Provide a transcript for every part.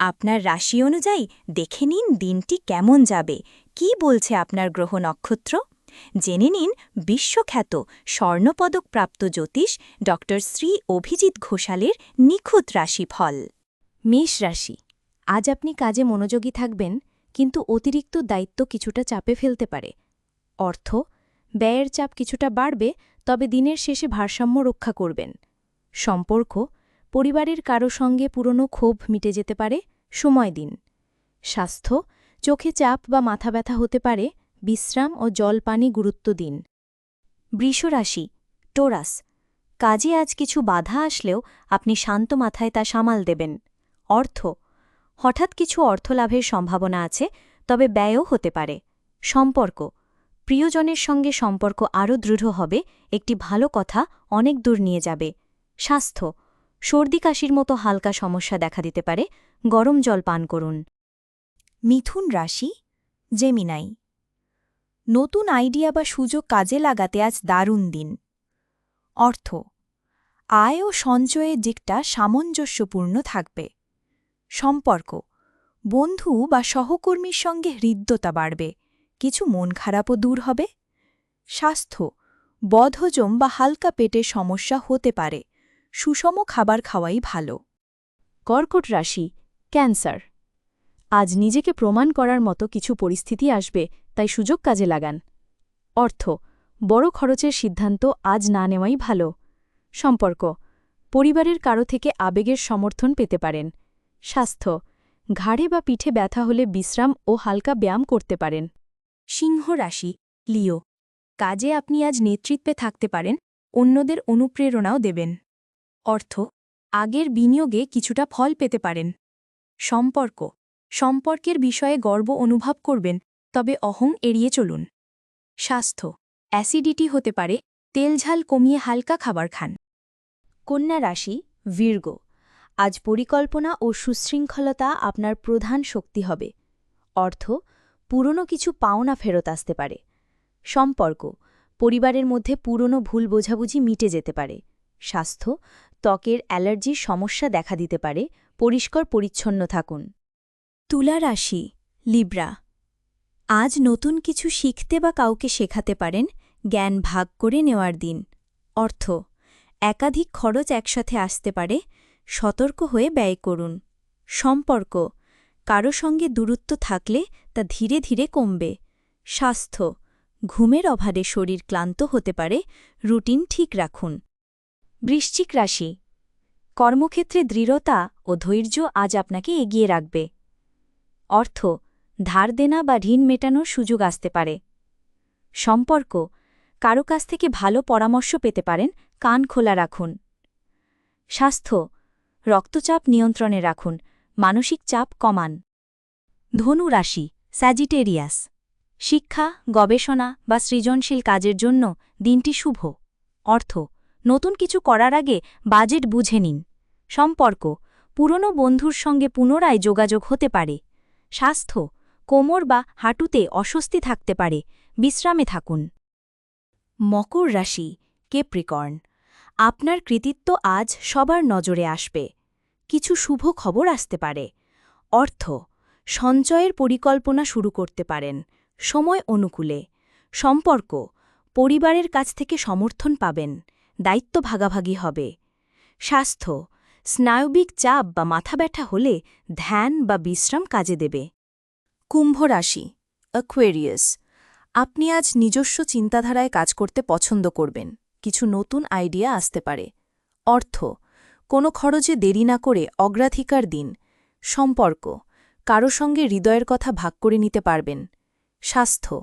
আপনার রাশি অনুযায়ী দেখে নিন দিনটি কেমন যাবে। কি বলছে আপনার গ্রহ নক্ষত্র? জেনে নিন বিশ্বখ্যাত স্বর্ণপদকপ্রাপ্ত জ্যোতিষ ড শ্রী অভিজিৎ ঘোষালের নিখুঁত রাশিফল। মেষ রাশি। আজ আপনি কাজে মনোযোগী থাকবেন, কিন্তু অতিরিক্ত দায়িত্ব কিছুটা চাপে ফেলতে পারে। অর্থ, ব্যয়ের চাপ কিছুটা বাড়বে, তবে দিনের শেষে ভারসাম্য রক্ষা করবেন। সম্পর্ক, পরিবারের কারও সঙ্গে পুরনো ক্ষোভ মিটে যেতে পারে সময় দিন। স্বাস্থ্য, চোখে চাপ বা মাথা ব্যথা হতে পারে, বিশ্রাম ও জলপানি গুরুত্ব দিন। বৃষরাশি, টোরাস, কাজে আজ কিছু বাধা আসলেও আপনি শান্ত মাথায় তা সামাল দেবেন। অর্থ, হঠাৎ কিছু অর্থলাভের সম্ভাবনা আছে, তবে ব্যয়ও হতে পারে। সম্পর্ক, প্রিয়জনের সঙ্গে সম্পর্ক আরও দৃঢ় হবে, একটি ভালো কথা অনেক দূর নিয়ে যাবে। স্বাস্থ্য সর্দি কাশির মতো হালকা সমস্যা দেখা দিতে পারে, গরম জল পান করুন। মিথুন রাশি জেমিনাই নতুন আইডিয়া বা সুযোগ কাজে লাগাতে আজ দারুণ দিন। অর্থ, আয় ও সঞ্চয়ের দিকটা সামঞ্জস্যপূর্ণ থাকবে। সম্পর্ক, বন্ধু বা সহকর্মীর সঙ্গে হৃদ্যতা বাড়বে, কিছু মন খারাপও দূর হবে। স্বাস্থ্য, বদহজম বা হালকা পেটের সমস্যা হতে পারে। সুষম খাবার খাওয়াই ভালো। কর্কট রাশি, ক্যান্সার। আজ নিজেকে প্রমাণ করার মতো কিছু পরিস্থিতি আসবে, তাই সুযোগ কাজে লাগান। অর্থ, বড় খরচের সিদ্ধান্ত আজ না নেওয়াই ভালো। সম্পর্ক, পরিবারের কারও থেকে আবেগের সমর্থন পেতে পারেন। স্বাস্থ্য, ঘাড়ে বা পিঠে ব্যথা হলে বিশ্রাম ও হালকা ব্যায়াম করতে পারেন। সিংহ রাশি, লিও। কাজে আপনি আজ নেতৃত্বে থাকতে পারেন, অন্যদের অনুপ্রেরণাও দেবেন। অর্থ, আগের বিনিয়োগে কিছুটা ফল পেতে পারেন। সম্পর্ক, সম্পর্কের বিষয়ে গর্ব অনুভব করবেন, তবে অহং এড়িয়ে চলুন। স্বাস্থ্য, অ্যাসিডিটি হতে পারে তেলঝাল কমিয়ে হালকা খাবার খান। কন্যা রাশি বীর্গ আজ পরিকল্পনা ও সুশৃঙ্খলতা আপনার প্রধান শক্তি হবে। অর্থ, পুরনো কিছু পাওনা ফেরত আসতে পারে। সম্পর্ক, পরিবারের মধ্যে পুরনো ভুল বোঝাবুঝি মিটে যেতে পারে। স্বাস্থ্য ত্বকের অ্যালার্জির সমস্যা দেখা দিতে পারে, পরিষ্কার পরিচ্ছন্ন থাকুন। তুলা রাশি, লিব্রা। আজ নতুন কিছু শিখতে বা কাউকে শেখাতে পারেন, জ্ঞান ভাগ করে নেওয়ার দিন। অর্থ, একাধিক খরচ একসাথে আসতে পারে, সতর্ক হয়ে ব্যয় করুন। সম্পর্ক, কারও সঙ্গে দূরত্ব থাকলে তা ধীরে ধীরে কমবে। স্বাস্থ্য, ঘুমের অভাবে শরীর ক্লান্ত হতে পারে, রুটিন ঠিক রাখুন। বৃশ্চিক রাশি। কর্মক্ষেত্রে দৃঢ়তা ও ধৈর্য আজ আপনাকে এগিয়ে রাখবে। অর্থ, ধার দেনা বা ঋণ মেটানোর সুযোগ আসতে পারে। সম্পর্ক, কারও কাছ থেকে ভালো পরামর্শ পেতে পারেন, কান খোলা রাখুন। স্বাস্থ্য, রক্তচাপ নিয়ন্ত্রণে রাখুন, মানসিক চাপ কমান। ধনু রাশি, স্যাজিটেরিয়াস। শিক্ষা, গবেষণা বা সৃজনশীল কাজের জন্য দিনটি শুভ। অর্থ নতুন কিছু করার আগে বাজেট বুঝে নিন। সম্পর্ক, পুরনো বন্ধুর সঙ্গে পুনরায় যোগাযোগ হতে পারে। স্বাস্থ্য, কোমর বা হাঁটুতে অস্বস্তি থাকতে পারে, বিশ্রামে থাকুন। মকর রাশি কেপ্রিকর্ন আপনার কৃতিত্ব আজ সবার নজরে আসবে। কিছু শুভ খবর আসতে পারে। অর্থ, সঞ্চয়ের পরিকল্পনা শুরু করতে পারেন। সময় অনুকূলে। সম্পর্ক, পরিবারের কাছ থেকে সমর্থন পাবেন। দায়িত্ব ভাগাভাগি হবে। স্বাস্থ্য, স্নায়বিক চাপ বা মাথা ব্যথা হলে ধ্যান বা বিশ্রাম কাজে দেবে। কুম্ভ রাশি অ্যাকোয়ারিয়াস আপনি আজ নিজস্ব চিন্তাধারায় কাজ করতে পছন্দ করবেন। কিছু নতুন আইডিয়া আসতে পারে। অর্থ, কোনো খরচে দেরি না করে অগ্রাধিকার দিন। সম্পর্ক, কারও সঙ্গে হৃদয়ের কথা ভাগ করে নিতে পারবেন। স্বাস্থ্য,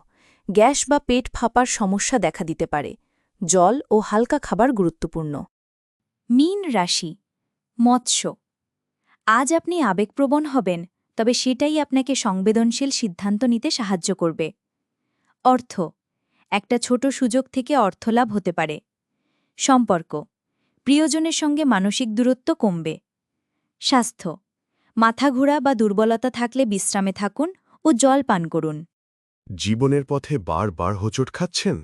গ্যাস বা পেট ফাঁপার সমস্যা দেখা দিতে পারে। জল ও হালকা খাবার গুরুত্বপূর্ণ। মীন রাশি, মৎস্য। আজ আপনি আবেগপ্রবণ হবেন, তবে সেটাই আপনাকে সংবেদনশীল সিদ্ধান্ত নিতে সাহায্য করবে। অর্থ, একটা ছোট সুযোগ থেকে অর্থলাভ হতে পারে। সম্পর্ক, প্রিয়জনের সঙ্গে মানসিক দূরত্ব কমবে। স্বাস্থ্য মাথা ঘোরা বা দুর্বলতা থাকলে বিশ্রামে থাকুন ও জল পান করুন। জীবনের পথে বারবার হোঁচট খাচ্ছেন?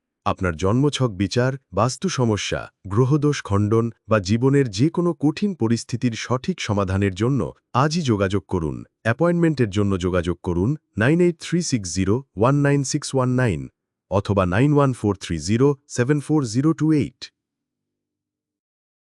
আপনার জন্মছক বিচার, বাস্তু সমস্যা, গ্রহদোষ খণ্ডন বা জীবনের যে কোনো কঠিন পরিস্থিতির সঠিক সমাধানের জন্য আজই যোগাযোগ করুন। অ্যাপয়েন্টমেন্টের জন্য যোগাযোগ করুন nine eight three six zero one nine six one nine অথবা nine one four three zero seven four zero two eight.